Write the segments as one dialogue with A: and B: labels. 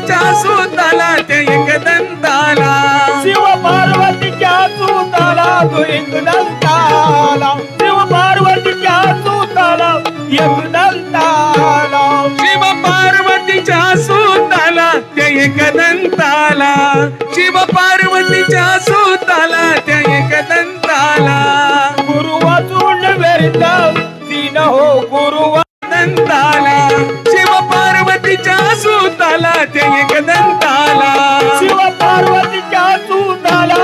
A: पार्वतीच्या सुताला त्या एक दंताला शिव पार्वतीच्या सुताला
B: तो एक दंताला शिव पार्वतीच्या सुताला एक दंताला
A: शिव पार्वतीच्या सुताला त्या एक दंताला शिव पार्वतीच्या सुताला त्या एक दंताला
B: गुरु वाचून व्यर्थ तीन हो
A: पार्वतीच्या सुताला त्या एक दंताला
B: शिव पार्वतीच्या सुताला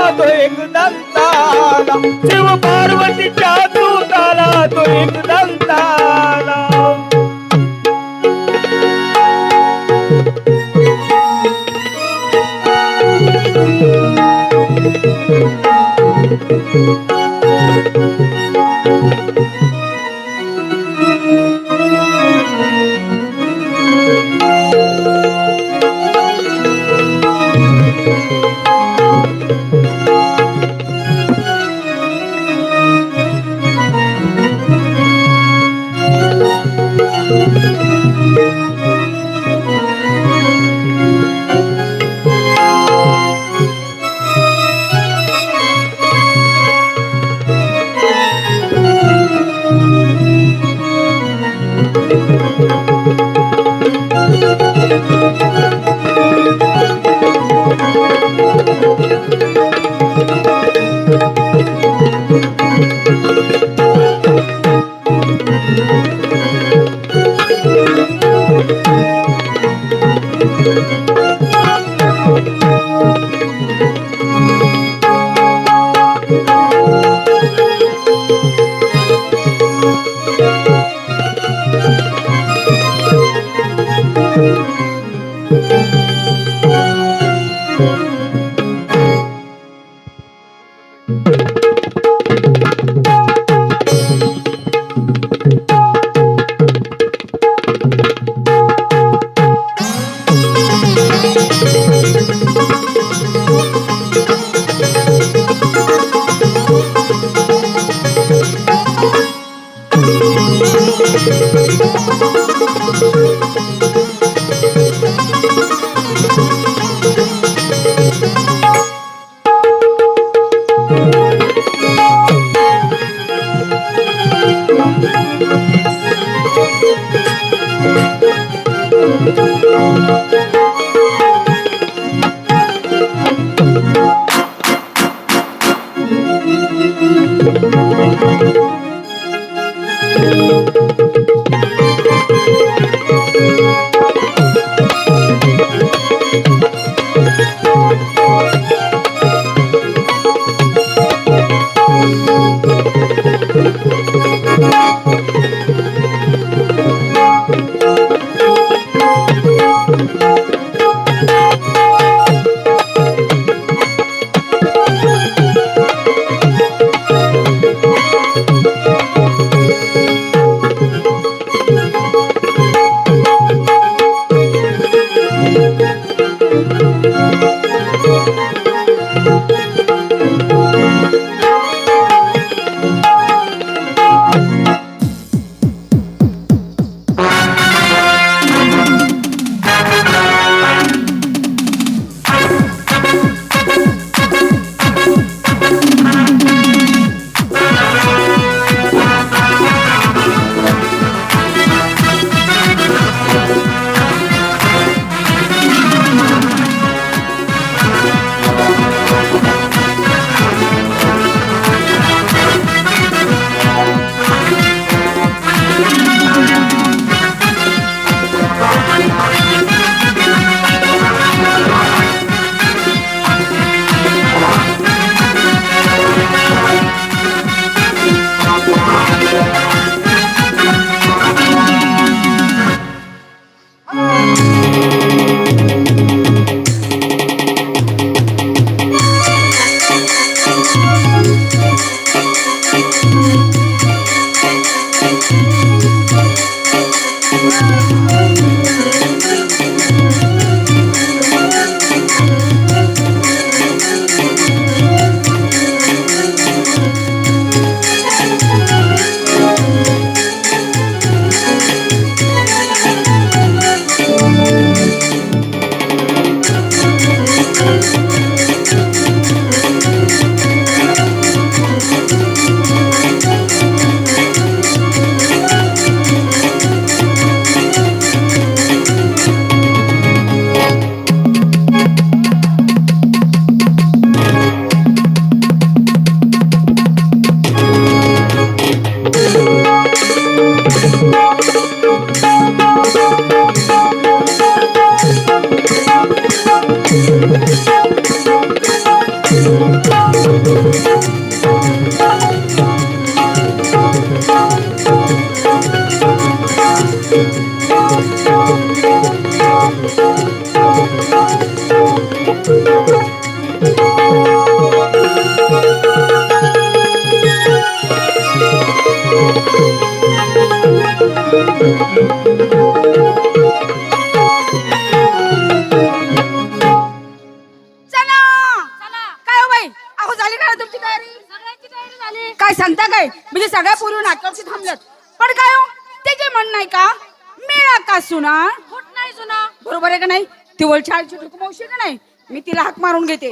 C: मारून घेते.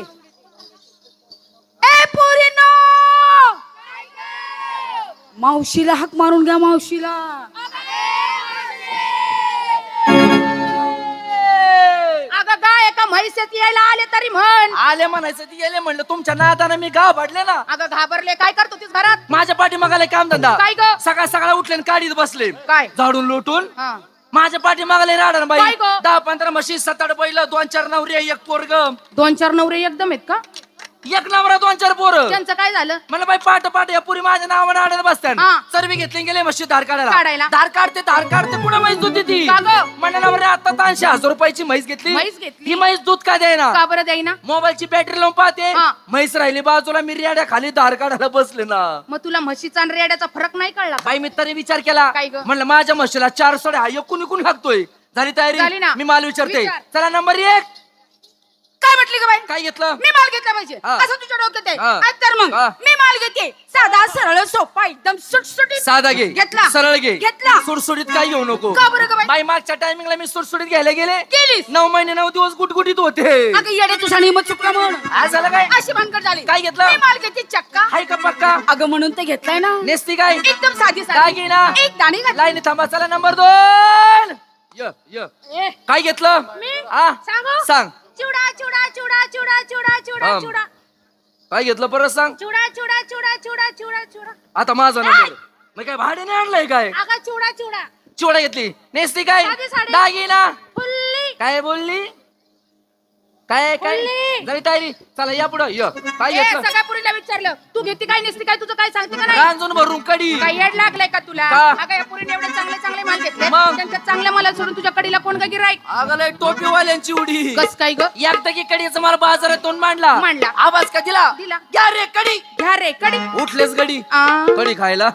C: ए पोरीनो! मावशीला हाक मारून घ्या मावशीला.
D: अगं गाय एका म्हैसेत यायला आले तरी म्हण.
E: आले म्हणायचं ती गेले म्हणलं तुमच्या नादानं मी गाव भाडले ना.
D: अगं घाबरले काय करतो तीस घरात?
E: माझ्या पाठीमागाला काम धंदा
D: काय ग?
E: सकाळ सकाळ उठले आणि काढीत बसले.
D: काय?
E: झाडून लोटून
D: हा.
E: माझ्या पाठीमागाला राडण बाई? दहा पंधरा म्हशी सात आठ बैल दोन चार नवरी एक पोरग.
D: दोन चार नवरे एकदम आहेत का?
E: एक नवरा दोन चार पोर
D: त्यांचं काय झालं
E: मला बाई पाठ पाठ या पुरी माझ्या नावानं आडत बसतात
D: हा.
E: सर्वी घेतले गेले म्हशी धार काढायला
D: काढायला.
E: धार काढते धार काढते कुठं म्हैस दूध देती
D: का ग?
E: म्हणलं आता ऐंशी हजार रुपयाची म्हैस घेतली
D: म्हैस घेतली?
E: ही म्हैस दूध का द्यायना
D: का बरं द्यायना
E: मोबाईलची बॅटरी लावून पाहते
D: हा.
E: म्हैस राहिली बाजूला मी रेड्या खाली धार काढायला बसले ना
D: मग तुला म्हशीचा आणि रेड्याचा फरक नाही कळला का?
E: बाई मी तरी विचार केला
D: काय ग?
E: म्हणलं माझ्या म्हशीला चार सोडे हा एकूण एकूण हाकतोय झाली
D: झाली
E: तयारी
D: ना.
E: मी माल विचारते
D: विचार.
E: चला नंबर एक
C: काय म्हटली का बाई?
E: काय घेतलं?
C: मी माल घेतला पाहिजे.
E: हा.
C: असं तुझ्या डोक्यात आहे.
E: हा.
C: तर मग
E: हा.
C: मी माल घेते. साधा सरळ सोपा एकदम सुटसुटीत
E: साधा घे.
C: घेतला.
E: सरळ घे.
C: घेतला.
E: सुटसुटीत काय घेऊ नको?
C: का बरं का बाई?
E: बाई मागच्या टायमिंगला मी सुटसुटीत घ्यायला गेले.
C: गेलीस?
E: नऊ महिने नऊ दिवस गुटगुटीत होते.
C: अगं येडे तुझा नियमत चुकला म्हणून.
E: आज झालं काय?
C: अशी भानगड झाली.
E: काय घेतलं?
C: मी माल घेते चक्का.
E: हाय का पक्का?
C: अगं म्हणून ते घेतलाय ना.
E: नेसती काय?
C: एकदम साधी
E: काय
C: साधी
E: घेईना?
C: एक दाणी घातली.
E: लाईन थांबा चला नंबर दोन. य य.
D: ए,
E: काय घेतलं?
D: मी?
E: हा?
D: सांगू?
E: सांग.
D: चिवडा चिवडा चिवडा चिवडा चिवडा चिवडा. चिवडा
E: काय घेतलं परत सांग?
D: चिवडा चिवडा चिवडा चिवडा चिवडा चिवडा
E: आता माझा नंबर. मग काय भाड्याने आणलंय काय?
D: अगं चिवडा चिवडा
E: चिवडा घेतली. नेसती काय?
D: साधी साडी.
E: दागिना.
D: फुल्ली
E: काय बोलली? काय काय?
D: बोलली.
E: झाली तयारी चला या पुढं य. काय
D: ए,
E: घेतलं?
D: सगळ्या पुरीला विचारलं. तू घेते काय नेसती काय? तुझं काय सांगते का नाही?
E: रांजून भरून कडी
D: काय येड लागलंय का तुला?
E: का?
D: अगं या पुरीने एवढे चांगले चांगले माल घेतले.
E: मग?
D: त्यांच्या चांगल्या माला सोडून तुझ्या कडीला कोण का गिराईक
E: अगं टोपीवाल्यांची उडी.
D: कस काय ग?
E: एकदा की कडीचा मला बाजारातून मांडला.
D: मांडला.
E: आवाज का दिला?
D: दिला.
E: घ्या रे कडी
D: घ्या रे कडी
E: उठलेच गडी.
D: आ.
E: कडी खायला?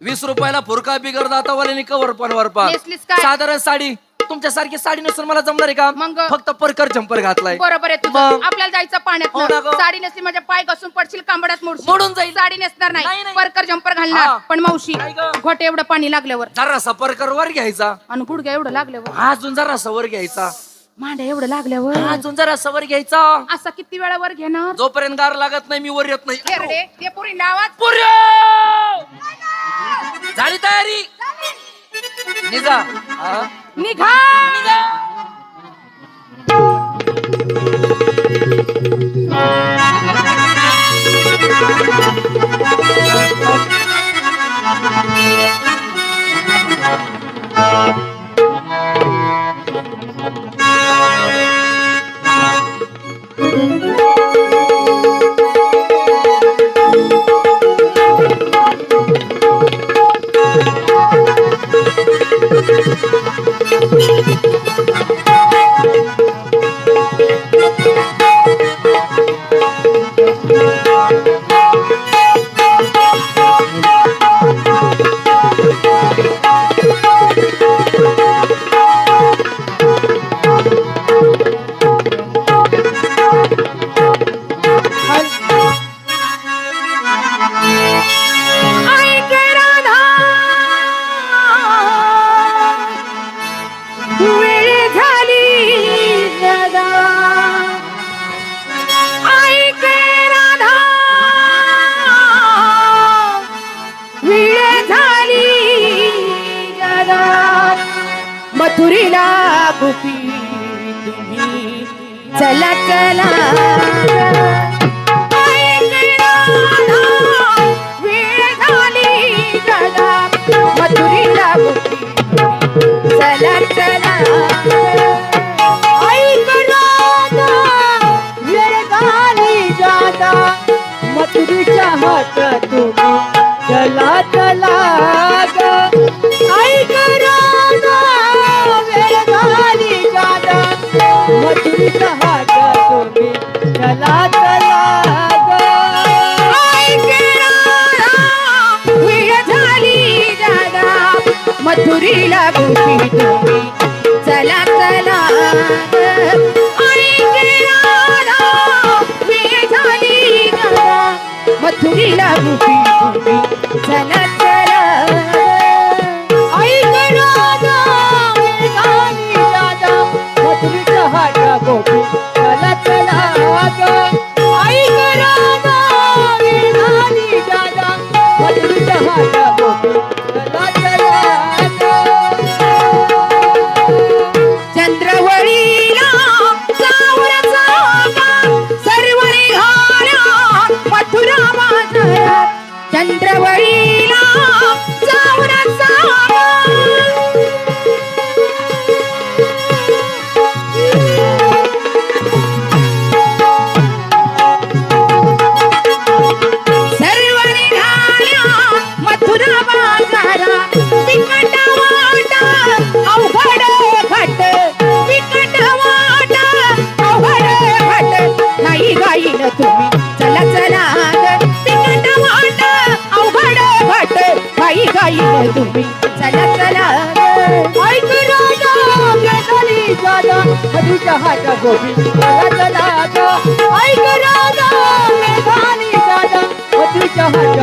E: वीस रुपयाला फुरका बिगर दातावाल्याने कवर पण वरपा
D: नेसलीस काय?
E: साधारण साडी. तुमच्या सारखी साडी नसून मला जमणार आहे का?
D: मग?
E: फक्त परकर जम्पर घातलाय.
D: बरोबर आहे
E: मग?
D: आपल्याला जायचं
E: हो ना
D: पाण्यात
E: गं.
D: साडी नेसली माझ्या पाय घसून पडशील कांबड्यात मोडशील.
E: मोडून जाईल.
D: साडी नेसणार
E: नाही,
D: नाही
E: नाही.
D: परकर जम्पर
E: हा.
D: घालणार पण मावशी
E: गं?
D: घोटे एवढं पाणी लागल्यावर.
E: जरासा परकर वर घ्यायचा.
D: आणि गुडघ्या एवढं लागल्यावर.
E: अजून जरासा वर घ्यायचा.
D: मांड्या एवढं लागल्यावर.
E: अजून जरासा वर घ्यायचा.
D: असा किती वेळा वर घेणार?
E: जोपर्यंत गार लागत नाही मी वर येत नाही.
D: घे रे, ते पोरींना आवाज.
E: पुऱ्या! झाली तयारी. निघा?
D: निघा.
E: निघा.
D: मथुरीला गोपी तुम्ही चला चला. ऐक झाली मथुरीला गोपी तुम्ही चला.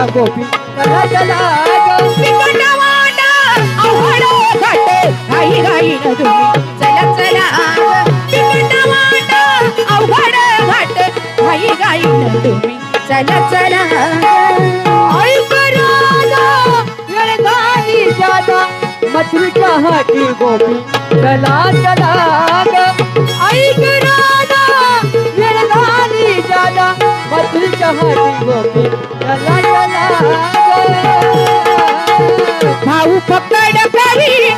D: मधुच्या गोपी चला चला ग. अवघड घाई घाई तुम्ही चला चला अवघड घाई घाई तुम्ही चला चला मथुरीच्या हाती गोपी चला चला ऐक जादा मथुरीच्या हाती गोपी चला चला ग. भाऊ पकड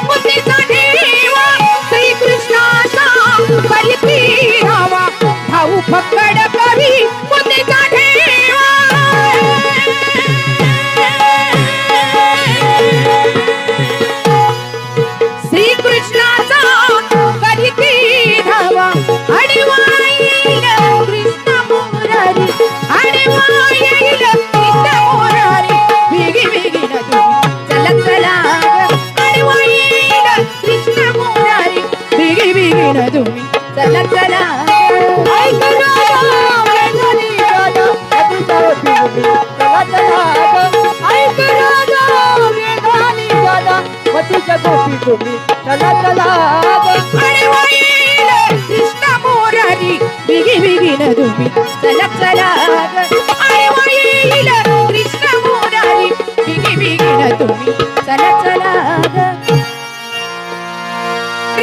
D: मुतीचा रावा भाऊ पकड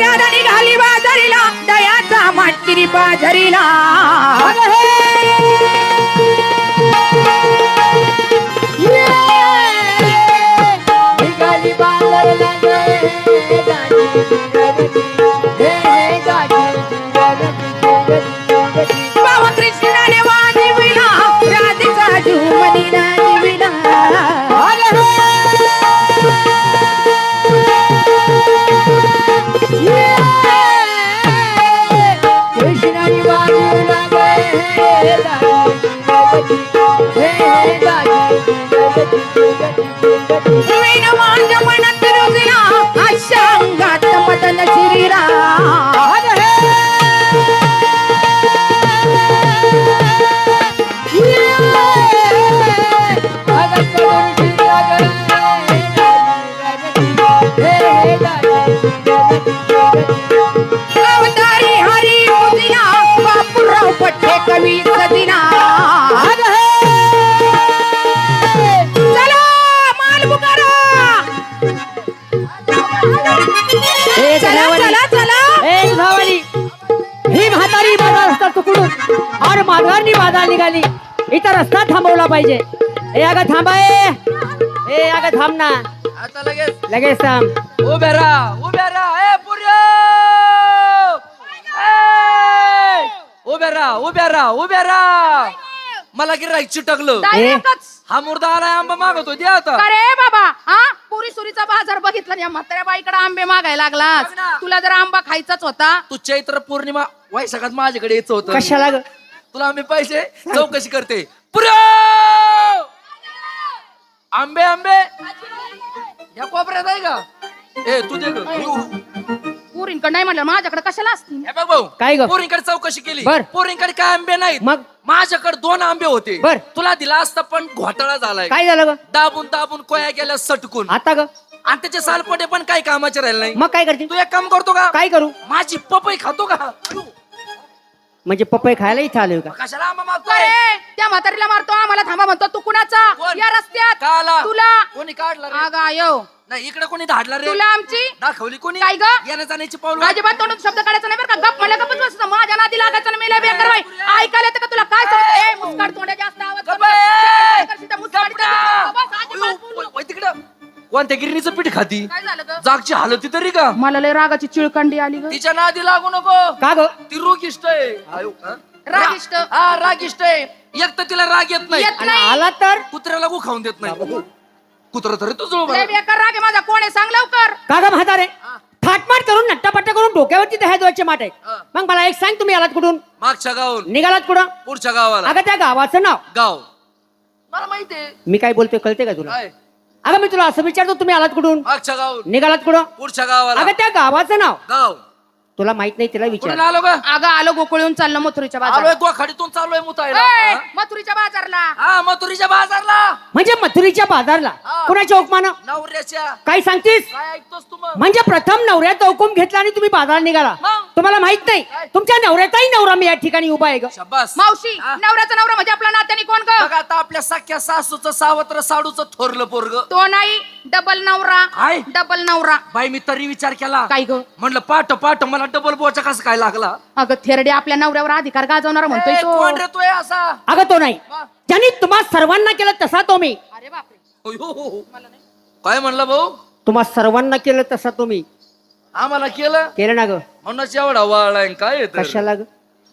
D: मर्यादा निघाली बाजारीला दयाचा मांडकिरी बाजारीला. निघाली बाजारला.
F: पाहिजे. ए अगं थांबा ए. ए अगं थांब ना.
E: आता लगेच.
F: लगेच थांब.
E: उभे राहा उभे राहा. ए पुर्यो उभे राहा उभे राहा उभे राहा. मला गिराईक चिटकलं.
D: डायरेक्टच
E: हा मुर्दा आलाय आंबा मागवतो द्या आता.
D: अरे बाबा हा? पुरी सुरीचा बाजार बघितला या म्हाताऱ्या बाईकडे आंबे मागायला
E: बघ ना.
D: तुला जर आंबा खायचाच होता?
E: तू चैत्र पौर्णिमा वैशाखात माझ्याकडे यायचं होतं.
F: कशाला ग?
E: तुला आम्ही पैसे चौकशी करते. पुर्यो आंबे आंबे! या कोपऱ्यात आहे का? ए तू दे ग.
D: पुरींकडे नाही म्हणलं माझ्याकडे कशाला असतील?
E: हे बघ भाऊ
F: काय ग?
E: पोरींकडे चौकशी केली.
F: बर.
E: पोरींकडे काय आंबे नाहीत?
F: मग?
E: माझ्याकडे दोन आंबे होते.
F: बर.
E: तुला दिला असता पण घोटाळा झालाय.
F: काय झालं ग?
E: दाबून दाबून कोया गेल्या सटकून.
F: आता ग?
E: आणि त्याचे सालपटे पण काही कामाचे राहिले नाही.
F: मग काय करते?
E: तू एक काम करतो का?
F: काय करू?
E: माझी पपई खातो का?
F: म्हणजे पपई खायला इथं आलोय का?
E: कशाला आंबा मागतोय
D: अरे त्या म्हातारीला मारतो आम्हाला थांबा म्हणतो. तू कुणाचा?
E: कोण?
D: या रस्त्यात.
E: का आला?
D: तुला.
E: कोणी काढला रे?
D: अगं आयो
E: नाही इकडे कोणी धाडला रे?
D: तुला आमची?
E: दाखवली कोणी?
D: काय ग?
E: येण्या जाण्याची पाऊल
D: अजिबात तोंडून शब्द काढायचा नाही बरं का? गप म्हणलं गपच बसतो माझ्या नादी लागायचं नाही मेला बेकार बाई. ऐकायला येतं का तुला? काय सांगतो ए मुस्काड तोंड्या जास्त आवाज करू नका. बस, बोलू.
E: तिकडं. कोणत्या गिरणीचं पीठ खाती?
D: काय झालं ग?
E: जागची हालती तरी का?
D: मला लय रागाची चिळकांडी आली ग.
E: तिच्या नादी लागू नको.
F: का ग?
E: ती रोगिष्ट आहे. आयो, हा?
D: रागिष्ट.
E: रा- हा रागिष्ट आहे. एक तर तिला राग येत नाही.
D: येत
F: आणि
D: नाही.
F: आला तर?
E: कुत्र्याला गु खाऊन देत नाही. कुत्र तरी तुझं
D: लय बेकार राग आहे माझा. कोण आहे? सांग लवकर.
F: का ग म्हातारे? थाटमाट करून नट्टापट्टा करून डोक्यावरती दह्या दोचे माट. आहे
E: हा.
F: मग मला एक सांग तुम्ही आलात कुठून?
E: मागच्या गावून
F: निघालात कुठं?
E: पुढच्या गावाला.
F: अगं त्या गावाचं नाव.
E: गाव. मला माहितीये
F: मी काय बोलतोय कळते का तुला?
E: काय?
F: अगं मी तुला असं विचारतो तुम्ही आलात कुठून?
E: मागच्या
F: निघालात कुठं?
E: पुढच्या गावाला.
F: अगं त्या गावाचं नाव.
E: गाव.
F: तुला माहीत नाही तिला
E: कुठून
F: विचार
E: आलो का
D: अगं आलो गोकुळून चाललो मथुरीच्या
E: आलोय
D: बाजारात
E: गोखाडीतून चाललोय मुतायला
D: ए,
E: हा?
D: मथुरीच्या बाजारला.
E: हा मथुरीच्या बाजारला.
F: म्हणजे मथुरीच्या बाजारला?
E: हा.
F: कुणाच्या हुकमानं?
E: नवऱ्याच्या.
F: काय सांगतीस?
E: काय ऐकतोस तू मग?
F: म्हणजे प्रथम नवऱ्याचा हुकूम घेतला आणि तुम्ही बाजारात निघाला.
E: मग?
F: तुम्हाला माहीत नाही? तुमच्या नवऱ्याचाही नवरा मी या ठिकाणी उभा आहे ग.
E: शब्बास
D: मावशी
E: हा?
D: नवऱ्याचा नवरा म्हणजे आपला नात्याने कोण ग?
E: बघ आता आपल्या सख्या सासूचं सावत्र साडूचं थोरलं पोरग.
D: तो नाही डबल नवरा.
E: काय?
D: डबल नवरा.
E: बाई मी तरी विचार केला.
D: काय ग?
E: म्हणलं पाठ पाठ मला डबल बोचा कसं काय लागला?
D: अगं थेरडे आपल्या नवऱ्यावर अधिकार गाजवणारा म्हणतोय
E: ए, कोण रे तू हे असा?
F: अगं तो नाही.
E: वा.
F: ज्यांनी तुम्हा सर्वांना केलं तसा तो मी.
D: अरे बापरे.
E: अयो, हो, हो. काय म्हणलं भाऊ?
F: तुम्हा सर्वांना केलं तसा तो मी.
E: आम्हाला केलं?
F: केलं ना ग.
E: म्हणूनच एवढा वाळाय काय येतं?
F: कशाला ग?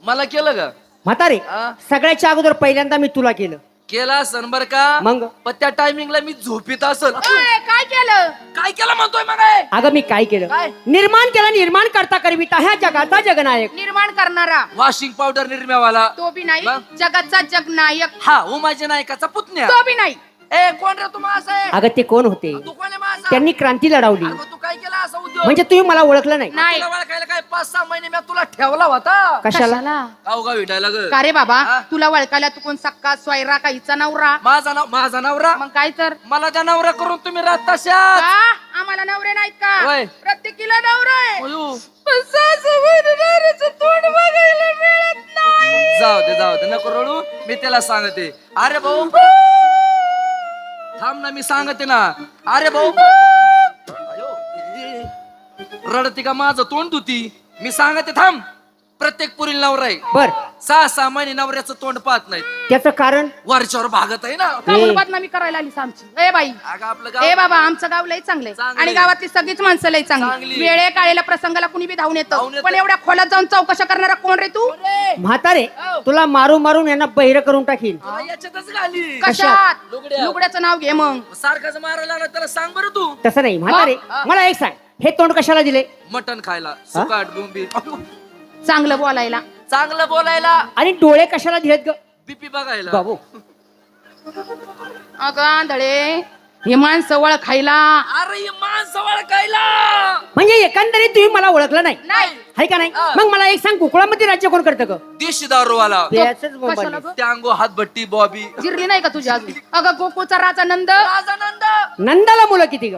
E: मला केलं का
F: म्हातारे
E: हा?
F: सगळ्याच्या अगोदर पहिल्यांदा मी तुला केलं.
E: केला असन बर का?
F: मग?
E: पण त्या टायमिंगला मी झोपीत असल.
D: ओय, काय केलं?
E: काय केलं म्हणतोय मग हे?
F: अगं मी काय केलं?
E: काय?
F: निर्माण केलं निर्माण करता करविता ह्या जगाचा जगनायक.
D: निर्माण करणारा.
E: वॉशिंग पावडर निर्म्यावाला.
D: तो बी नाही
E: मग?
D: जगाचा जगनायक.
E: हा उमाजी नायकाचा पुतण्या.
D: तो बी नाही.
E: ए कोण रे असं आहे?
F: अगं ते कोण होते?
E: तू कोण आहे माझा
F: त्यांनी क्रांती लढवली.
E: तू काय केला असं उद्योग?
F: म्हणजे तुम्ही मला ओळखलं नाही.
D: नाही
E: तुला ओळखायला काय? पाच सहा महिने मी तुला ठेवला होता.
F: कशाला?
E: गाव गाव हिंडायला ग
D: का रे बाबा?
E: हा?
D: तुला वळकायला तू कोण सक्का स्वयरा का हिचा नवरा?
E: माझा नाव माझा नवरा?
D: मग काय तर?
E: मला त्या नवरा करून तुम्ही राहत तशा
D: आम्हाला नवरे नाहीत का?
E: होय.
D: प्रत्येकीला नवरा. आहे पण सासूबाईनं नवऱ्याचं तोंड बघायला मिळत नाही.
E: जाऊ दे जाऊ दे. नको रडू. मी त्याला सांगते. अरे भाऊ. थांब ना मी सांगते ना. अरे भाऊ. रडती का माझं तोंड होती मी सांगते थांब. प्रत्येक पुरील नवरा आहे
F: बर.
E: सहा सहा महिने नवऱ्याचं तोंड पाहत नाही
F: त्याचं कारण?
E: वरच्यावर भागत आहे ना.
D: काहून बदनामी करायला आलीस आमची? ए बाई.
E: अगं आपलं
D: ए
E: गाव
D: बाबा आमचं गाव लय चांगलंय.
E: चांगलंय.
D: आणि गावातली सगळीच माणसं लय चांगली.
E: चांगली.
D: वेळे काळेला प्रसंगाला कुणी बी धावून येतं.
E: धावून येतं.
D: पण एवढ्या खोलात जाऊन चौकशा करणारा कोण रे तू?
F: म्हातारे
E: हो.
F: तुला मारून मारून यांना बहिर करून टाकीन.
E: तुला याच्यातच घाली.
D: कशात?
E: लुगड्या.
D: लुगड्याचं नाव घे मग.
E: सारखाच मारायला लागला त्याला सांग बरं तू.
F: तसं नाही म्हातारे
E: हा.
F: मला एक सांग. हे तोंड कशाला दिले?
E: मटण खायला. सुकाट बोंबी
D: चांगलं बोलायला.
E: चांगलं बोलायला.
F: आणि डोळे कशाला दिलेत ग?
E: बीपी बघायला.
F: बाबू.
D: अगं आंधळे हे माणसं वळ खायला
E: अरे हे माणसं वळखायला
F: म्हणजे एकंदरीत तुम्ही मला ओळखलं नाही?
D: नाही.
F: आहे का नाही?
E: हा.
F: मग मला एक सांग कुकळामध्ये राज्य कोण करतं ग?
E: देशी दारूवाला.
F: त्याचंच
D: कशाला. ग?
E: हातभट्टी बॉबी.
D: जिरली नाही का तुझी अजून? अगं गोकुळचा राजा नंद.
E: राजानंद
F: नंदाला मुलं किती ग?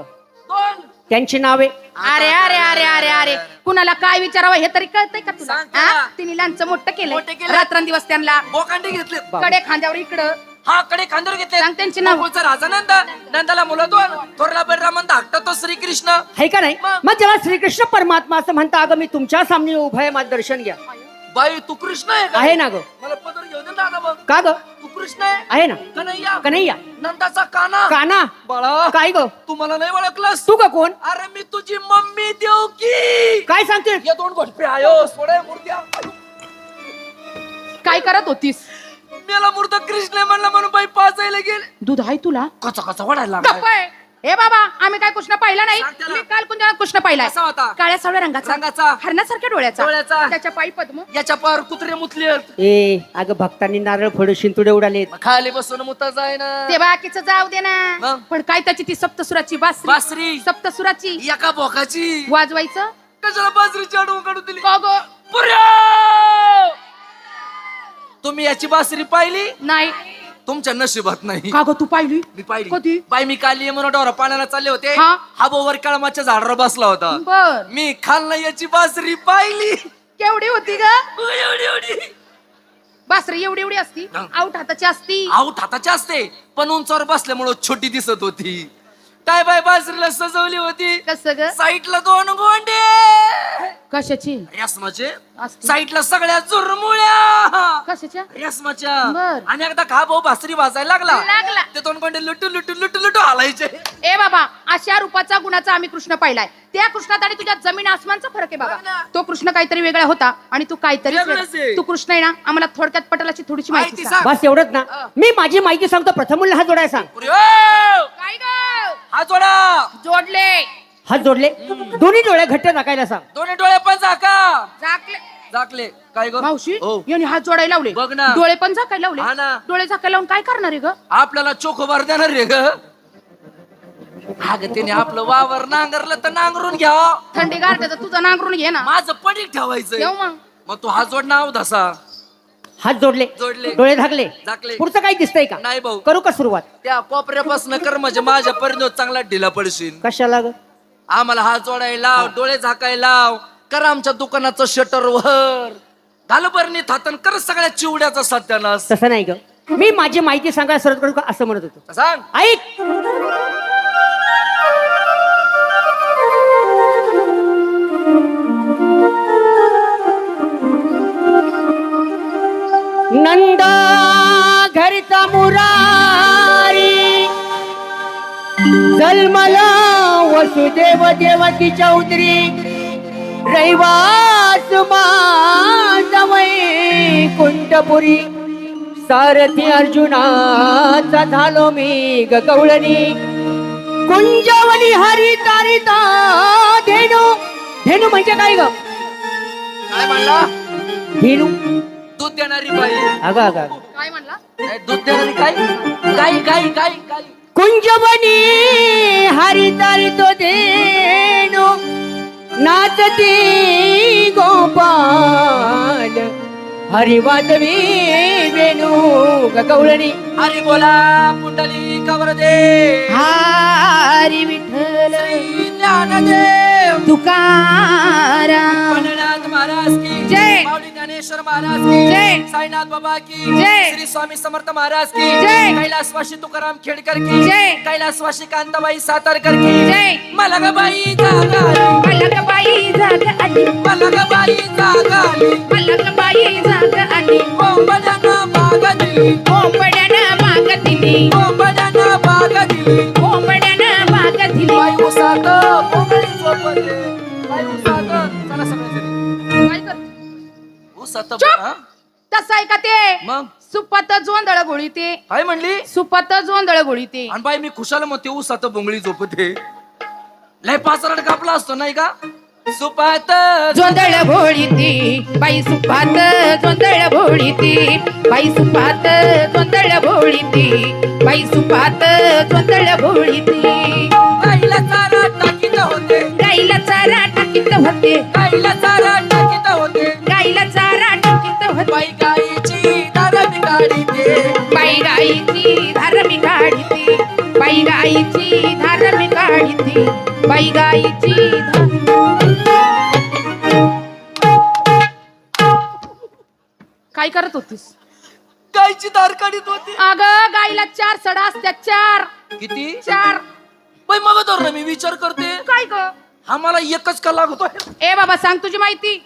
E: दोन.
F: त्यांची नावे?
D: अरे अरे अरे अरे अरे. कुणाला काय विचारावं हे तरी कळतंय का तुला?
E: सांग?
D: हा? तिने लहानचं मोठं
E: मोठं
D: केलं
E: केलं.
D: रात्रंदिवस त्यांना
E: बोकांडी घेतले.
D: कडे खांद्यावर इकडं.
E: हा कडे खांदर घेतले.
D: सांग त्यांची नाव.
E: गोकुळचा राजानंद नंदाला मुलं दोन. थोरला बलरामन धाकटा तो श्रीकृष्ण.
F: आहे का नाही?
E: मग?
F: जेव्हा श्रीकृष्ण परमात्मा असं म्हणता अगं मी तुमच्या सामने उभं आहे माझं दर्शन घ्या.
E: बाई तू कृष्ण आहे का?
F: आहे ना ग.
E: मला पदर घेऊन दे ना मग.
F: का ग?
E: कृष्ण आहे?
F: ना?
E: कन्हैया?
F: कन्हैया?
E: नंदाचा काना?
F: काना?
E: बाळा
F: काय ग?
E: तू मला नाही ओळखलंस?
F: तू का कोण?
E: अरे मी तुझी मम्मी देऊ की
F: काय सांगते
E: या दोन गोष्टी आयो सोडे मूर्त्या
D: काय करत होतीस?
E: मेला मूर्त कृष्ण म्हणलं म्हणून बाई पाचायला गेले.
D: दूध आहे तुला?
E: कचा कचा वाढायला लागलाय.
D: गप्प आहे. ए बाबा आम्ही काय कृष्ण पाहिला नाही?
E: सांग त्याला.
D: मी काल कुंजा कृष्ण पाहिलाय.
E: कसा होता?
D: काळ्या सावळ्या रंगाचा
E: रंगाचा.
D: हरणासारख्या डोळ्याचा.
E: डोळ्याचा.
D: त्याच्या पायी पद्म.
E: याच्या पार कुत्रे मुतले
F: ए अगं भक्तांनी नारळ फोडून शिंतुडे उडालेत.
E: खाली बसून मुता जाय ना
D: ते बाकीचं जाऊ दे ना.
E: मग?
D: पण काय त्याची ती सप्तसुराची बासरी
E: बासरी
D: सप्तसुराची.
E: एका बोकाची
D: वाजवायचं?
E: कशाला बासरीची अडवून काढून दिली?
D: का गं?
E: पुऱ्या! तुम्ही याची बासरी पाहिली?
D: नाही.
E: तुमच्या नशिबात नाही.
D: का ग तू पाहिली?
E: मी पाहिली.
D: कधी?
E: बाई मी काल म्हणून डोरा पाण्याला चालले होते.
D: हा.
E: हा बोवर कळमाच्या झाडावर बसला होता.
D: बर.
E: मी खाल याची बासरी पाहिली.
D: केवढी होती ग?
E: एवढी एवढी.
D: बासरी एवढी एवढी असती?
E: हा.
D: आऊट हाताची असती?
E: आऊट हाताची असते. पण उंचावर बसल्यामुळं छोटी दिसत होती. काय बाय बासरीला सजवली होती?
D: कस ग?
E: साईडला दोन गोंडे.
D: कशाची? असती.
E: साईडला सगळ्या चुरमुळ्या.
D: कशाच्या?
E: रेशमाच्या.
D: बर.
E: आणि एकदा खा भाऊ भासरी वाजायला लागला.
D: लागला.
E: ते दोन गोंडे लुटू लुटू लुटू लुटू हालायचे.
D: ए बाबा अशा रूपाचा गुणाचा आम्ही कृष्ण पाहिलाय. त्या कृष्णात आणि तुझ्या जमीन आसमानचा फरक आहे. बाबा. तो कृष्ण काहीतरी वेगळा होता आणि तू काहीतरी
E: वेगळंच आहे.
D: तू कृष्ण आहे ना आम्हाला थोडक्यात पटलाची थोडीशी माहिती
E: माहिती
D: सांग.
E: सांग.
F: बस एवढंच ना. मी माझी माहिती सांगतो. प्रथम हा जोडाय सांग.
E: पुरी, ओ!
D: काय ग?
E: हा जोडा.
D: जोडले.
F: हात जोडले. दोन्ही डोळे घट्ट टाकायला सांग.
E: दोन्ही डोळे पण झाका.
D: झाकले.
E: झाकले. काय ग?
D: मावशी
E: हो.
D: यांनी हात जोडायला लावले.
E: बघ ना.
D: डोळे पण झाकायला लावले.
E: हा ना.
D: डोळे झाकायला लावून काय करणार आहे ग?
E: आपल्याला चोखोबार देणार रे ग. अग त्याने आपलं वावर नांगरलं तर नांगरून घ्या.
D: थंडी गारट्याचं तुझं नांगरून घे ना.
E: माझं पडीक ठेवायचं
D: ठेव मग.
E: मग तू हा जोड नाव धसा
F: हात जोडले.
E: जोडले.
F: डोळे झाकले.
E: झाकले.
F: पुढचं काही दिसतंय का?
E: नाही भाऊ.
F: करू का सुरुवात?
E: त्या कोपऱ्यापासून कर म्हणजे माझ्या परिणत चांगला ढिला पडशील.
F: कशाला ग?
E: आम्हाला हात जोडायला लाव डोळे झाकायला लाव कर आमच्या दुकानाचं शटर वर. घाल बरणी थातन कर सगळ्या चिवड्याचा सत्यानाश
F: तसं नाही ग. मी माझी माहिती सांगायला सुरुवात करू का असं म्हणत होतो.
E: सांग.
F: ऐक. नंदा घरचा मुरारी जन्मला वसुदेव देवकी चौधरी रैवास माझवै कुंटपुरी सारथी अर्जुनाचा झालो मी ग गवळणी कुंजवनी हरी तारिता धेनू. धेनू म्हणजे काय ग?
E: काय म्हणला?
F: धेनू.
E: दूध देणारी बाई.
F: अगं अगं अगं.
D: काय म्हणला?
E: दूध देणारी काय? गाई गाई गाई गाई.
F: कुंजवनी हरी तारितो धेनू नाचती गोपाल हरी वाजवी वेणू ग गवळणी
E: हरी बोला पुंडली
D: तुकाराम
E: महाराज की
D: जय.
E: माऊली ज्ञानेश्वर महाराज की
D: जय.
E: साईनाथ बाबा की
D: जय.
E: श्री स्वामी समर्थ महाराज की
D: जय.
E: कैलासवासी तुकाराम खेडकर की
D: जय.
E: कैलासवासी कांताबाई सातारकर की
D: जय.
E: मलगबाई जागाली
D: मलकबाई जाग आली
E: मलगबाई जागाली
D: मलकबाई जाग आली
E: कोंबड्यानं बाग दिली
D: कोंबड्यानं माग दिली
E: कोंबड्यानं बाग दिली
D: कोंबड्यानं माग दिली
E: बाई उसात
D: चुप! तसं आहे का ते?
E: मग?
D: सुपत जोंधळ गोळी ते.
E: काय म्हणली?
D: सुपत जोंधळ गोळी ते.
E: आणि बाई मी खुशाल मग ते उसात बोंगळी झोपते. लय पाचरड कापला असतो नाही का? सुपात
D: जोंधळ भोळी ती. बाई सुपात जोंधळ भोळी ती. बाई सुपात जोंधळ भोळी ती. बाई सुपात जोंधळ भोळी
E: बाई गाईची
D: धार काय करत होतीस?
E: दार काढीत होती.
D: अग गाईला चार सडा असत्या चार.
E: किती?
D: चार.
E: बाई मग धर मी विचार करते.
D: काय ग?
E: आम्हाला एकच का लागतोय
D: ए बाबा सांग तुझी माहिती.